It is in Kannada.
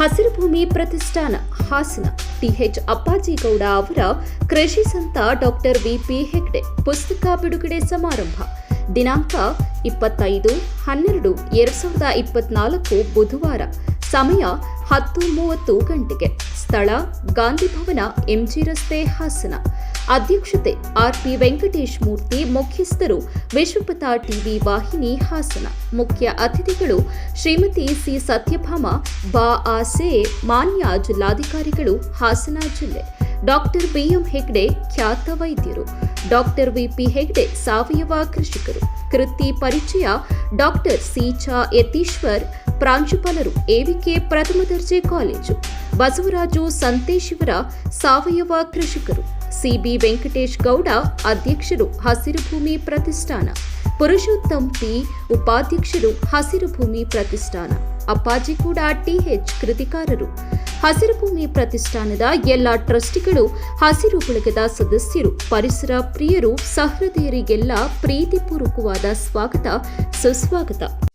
ಹಸಿರು ಭೂಮಿ ಪ್ರತಿಷ್ಠಾನ ಹಾಸನ. ಟಿಎಚ್ ಅಪ್ಪಾಜಿಗೌಡ ಅವರ ಕೃಷಿ ಸಂತ ಡಾಕ್ಟರ್ ವಿಪಿ ಹೆಗ್ಡೆ ಪುಸ್ತಕ ಬಿಡುಗಡೆ ಸಮಾರಂಭ. ದಿನಾಂಕ ಇಪ್ಪತ್ತೈದು, ಹನ್ನೆರಡು, ಎರಡ್ ಸಾವಿರದ ಇಪ್ಪತ್ನಾಲ್ಕು ಬುಧವಾರ. ಸಮಯ ಹತ್ತು ಮೂವತ್ತು ಗಂಟೆಗೆ. ಸ್ಥಳ, ಗಾಂಧಿ ಭವನ, ಎಂಜಿ ರಸ್ತೆ, ಹಾಸನ. ಅಧ್ಯಕ್ಷತೆ ಆರ್ಪಿ ವೆಂಕಟೇಶ್ ಮೂರ್ತಿ, ಮುಖ್ಯಸ್ಥರು ವಿಶ್ವಪಥ ಟಿವಿ ವಾಹಿನಿ, ಹಾಸನ. ಮುಖ್ಯ ಅತಿಥಿಗಳು ಶ್ರೀಮತಿ ಸಿ ಸತ್ಯಭಾಮ, ಬಾ ಆಸೆ ಮಾನ್ಯ ಜಿಲ್ಲಾಧಿಕಾರಿಗಳು, ಹಾಸನ ಜಿಲ್ಲೆ. ಡಾಕ್ಟರ್ ಬಿಎಂ ಹೆಗ್ಡೆ, ಖ್ಯಾತ ವೈದ್ಯರು. ಡಾಕ್ಟರ್ ವಿಪಿ ಹೆಗ್ಡೆ, ಸಾವಯವ ಕೃಷಿಕರು. ಕೃತಿ ಪರಿಚಯ ಡಾಕ್ಟರ್ ಸಿಚಾ ಯತೀಶ್ವರ್ ಪ್ರಾಂಶುಪಾಲರು ಎವಿಕೆ ಪ್ರಥಮ ದರ್ಜೆ ಕಾಲೇಜು. ಬಸವರಾಜು ಸಂತೇಶಿವರ ಸಾವಯವ ಕೃಷಿಕರು. ಸಿಬಿ ವೆಂಕಟೇಶ್ ಗೌಡ ಅಧ್ಯಕ್ಷರು ಹಸಿರು ಭೂಮಿ ಪ್ರತಿಷ್ಠಾನ. ಪುರುಷೋತ್ತಮ್ ಪಿ ಉಪಾಧ್ಯಕ್ಷರು ಹಸಿರು ಭೂಮಿ ಪ್ರತಿಷ್ಠಾನ. ಅಪ್ಪಾಜಿ ಕೂಡ ಟಿಎಚ್ ಕೃತಿಕಾರರು. ಹಸಿರು ಭೂಮಿ ಪ್ರತಿಷ್ಠಾನದ ಎಲ್ಲ ಟ್ರಸ್ಟಿಗಳು ಹಸಿರು ಬಳಗದ ಸದಸ್ಯರು, ಪರಿಸರ ಪ್ರಿಯರು, ಸಹೃದಯರಿಗೆಲ್ಲ ಪ್ರೀತಿಪೂರ್ವಕವಾದ ಸ್ವಾಗತ, ಸುಸ್ವಾಗತ.